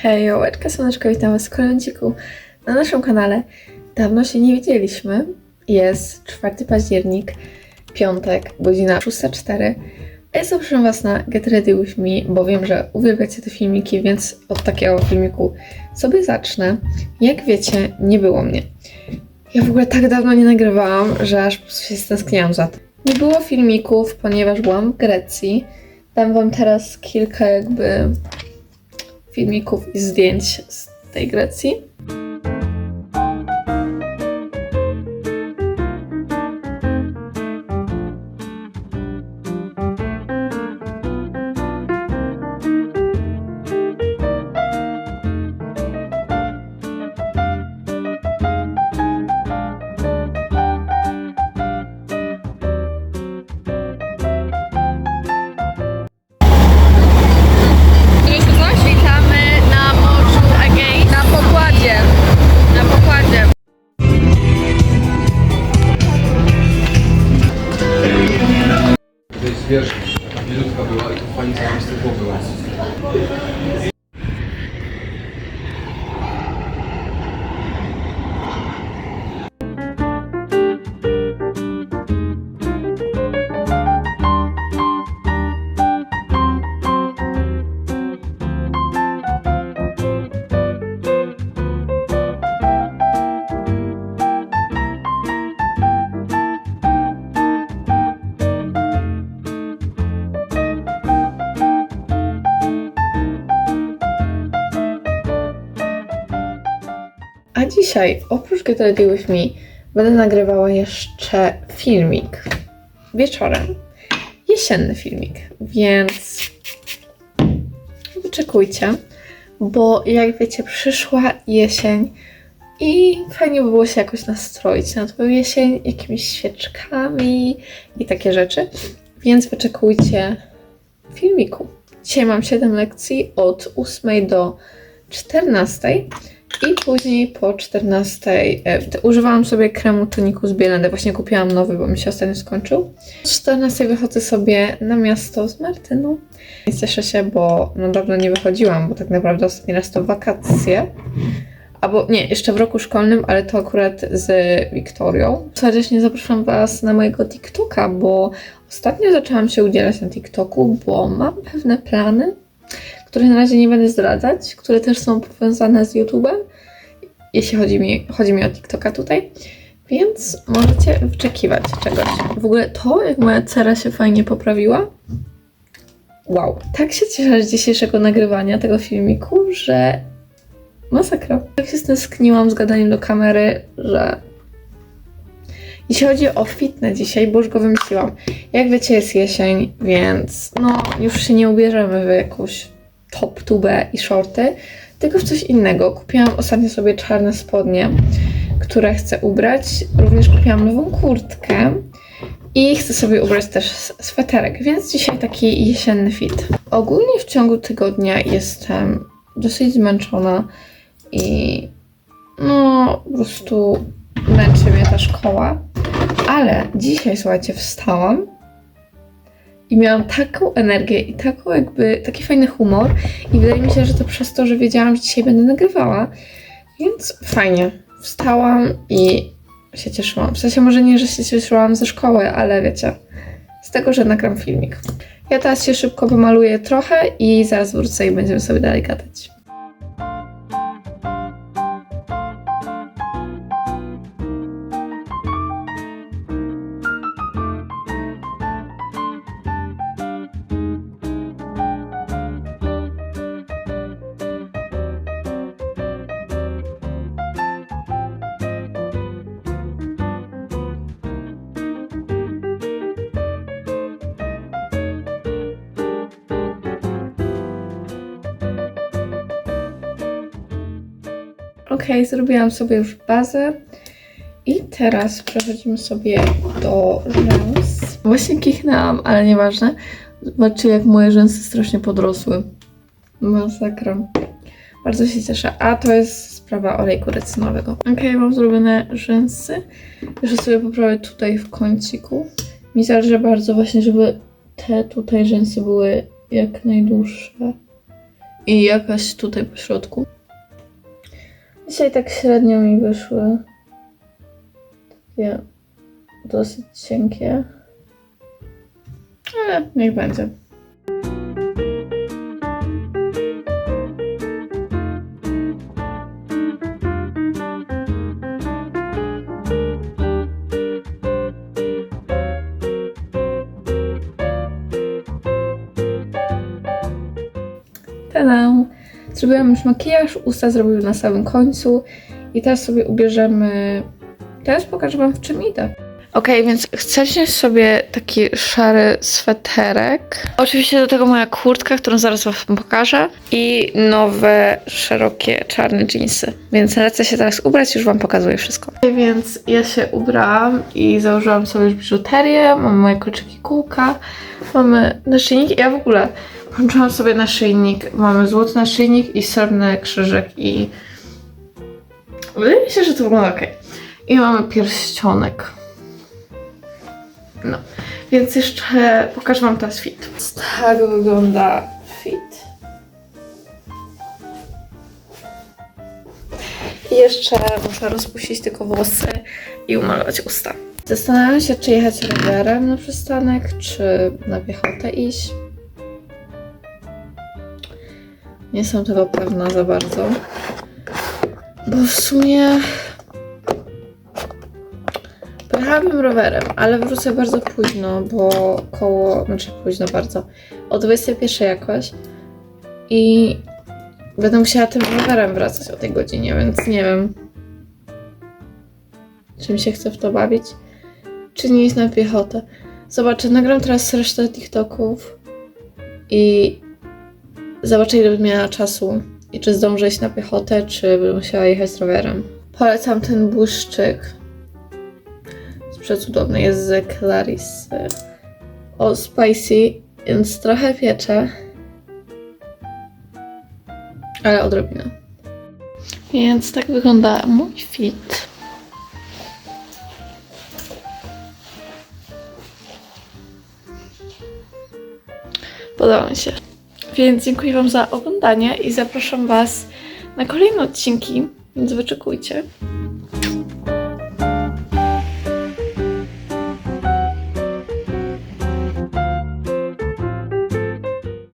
Hej, ołeczka, słoneczko, witam was w kąciku na naszym kanale. Dawno się nie widzieliśmy. Jest 4 październik, piątek, godzina 6.04. A ja zapraszam was na Get Ready With Me, bo wiem, że uwielbiacie te filmiki, więc od takiego filmiku sobie zacznę. Jak wiecie, nie było mnie. Ja w ogóle tak dawno nie nagrywałam, że aż po prostu się stęskniłam za tym. Nie było filmików, ponieważ byłam w Grecji. Dam wam teraz kilka jakby filmików i zdjęć z tej Grecji. A dzisiaj, oprócz Get With Me, będę nagrywała jeszcze filmik. Wieczorem. Jesienny filmik, więc wyczekujcie, bo jak wiecie, przyszła jesień i fajnie by było się jakoś nastroić na tą jesień jakimiś świeczkami i takie rzeczy, więc wyczekujcie filmiku. Dzisiaj mam 7 lekcji od 8 do 14 i później po 14 e, używałam sobie kremu toniku z Bielendy. Właśnie kupiłam nowy, bo mi się ostatnio skończył. O 14 wychodzę sobie na miasto z Martyną. I cieszę się, bo no dawno nie wychodziłam, bo tak naprawdę ostatni raz to wakacje. Albo nie, jeszcze w roku szkolnym, ale to akurat z Wiktorią. Serdecznie zapraszam Was na mojego TikToka, bo ostatnio zaczęłam się udzielać na TikToku, bo mam pewne plany, które na razie nie będę zdradzać, które też są powiązane z YouTube'em, jeśli chodzi mi, chodzi mi o TikToka tutaj. Więc możecie wyczekiwać czegoś. W ogóle to, jak moja cera się fajnie poprawiła. Wow. Tak się cieszę z dzisiejszego nagrywania tego filmiku, że masakra. Tak się stęskniłam z gadaniem do kamery, że jeśli chodzi o fitness dzisiaj, bo już go wymyśliłam. Jak wiecie, jest jesień, więc no już się nie ubierzemy w jakąś top tubę i shorty, tylko w coś innego. Kupiłam ostatnio sobie czarne spodnie, które chcę ubrać. Również kupiłam nową kurtkę i chcę sobie ubrać też sweterek, więc dzisiaj taki jesienny fit. Ogólnie w ciągu tygodnia jestem dosyć zmęczona i no po prostu męczy mnie ta szkoła. Ale dzisiaj, słuchajcie, wstałam i miałam taką energię i taką jakby, taki fajny humor i wydaje mi się, że to przez to, że wiedziałam, że dzisiaj będę nagrywała, więc fajnie. Wstałam i się cieszyłam. W sensie może nie, że się cieszyłam ze szkoły, ale wiecie, z tego, że nagram filmik. Ja teraz się szybko pomaluję trochę i zaraz wrócę i będziemy sobie dalej gadać. Ok, zrobiłam sobie już bazę i teraz przechodzimy sobie do rzęs. Właśnie kichnęłam, ale nieważne. Zobaczcie, jak moje rzęsy strasznie podrosły. Masakra. Bardzo się cieszę. A to jest sprawa olejku recynowego. Ok, mam zrobione rzęsy. Jeszcze sobie poprawię tutaj w kąciku. Mi zależy bardzo właśnie, żeby te tutaj rzęsy były jak najdłuższe. i jakaś tutaj po środku. Dzisiaj tak średnio mi wyszły. Takie dosyć cienkie. Ale niech będzie. Tada! Zrobiłam już makijaż, usta zrobiły na samym końcu i teraz sobie ubierzemy... Teraz pokażę Wam w czym idę. Okej, więc chcę wziąć sobie taki szary sweterek. Oczywiście do tego moja kurtka, którą zaraz Wam pokażę. I nowe, szerokie, czarne jeansy. Więc lecę się teraz ubrać, już Wam pokazuję wszystko. Więc ja się ubrałam i założyłam sobie już biżuterię. Mam moje kolczyki kółka. Mamy naszyjnik. Ja w ogóle włączyłam sobie naszyjnik. Mamy złoty naszyjnik i srebrny krzyżyk i... Wydaje mi się, że to wygląda ok. I mamy pierścionek. No, więc jeszcze pokażę Wam teraz fit. Tak wygląda fit. I jeszcze muszę rozpuścić tylko włosy i umalować usta. Zastanawiam się, czy jechać rowerem na przystanek, czy na piechotę iść. Nie jestem tego pewna za bardzo. Bo w sumie Pojechałabym rowerem, ale wrócę bardzo późno, bo koło, znaczy późno bardzo, o 21 jakoś i będę musiała tym rowerem wracać o tej godzinie, więc nie wiem, czy mi się chce w to bawić, czy nie iść na piechotę. Zobaczę, nagram teraz resztę TikToków i zobaczę ile bym miała czasu i czy zdążę iść na piechotę, czy bym musiała jechać rowerem. Polecam ten błyszczyk przecudowny jest z Clarisy. O spicy, więc trochę piecze. Ale odrobinę. Więc tak wygląda mój fit. Podoba mi się. Więc dziękuję Wam za oglądanie i zapraszam Was na kolejne odcinki, więc wyczekujcie.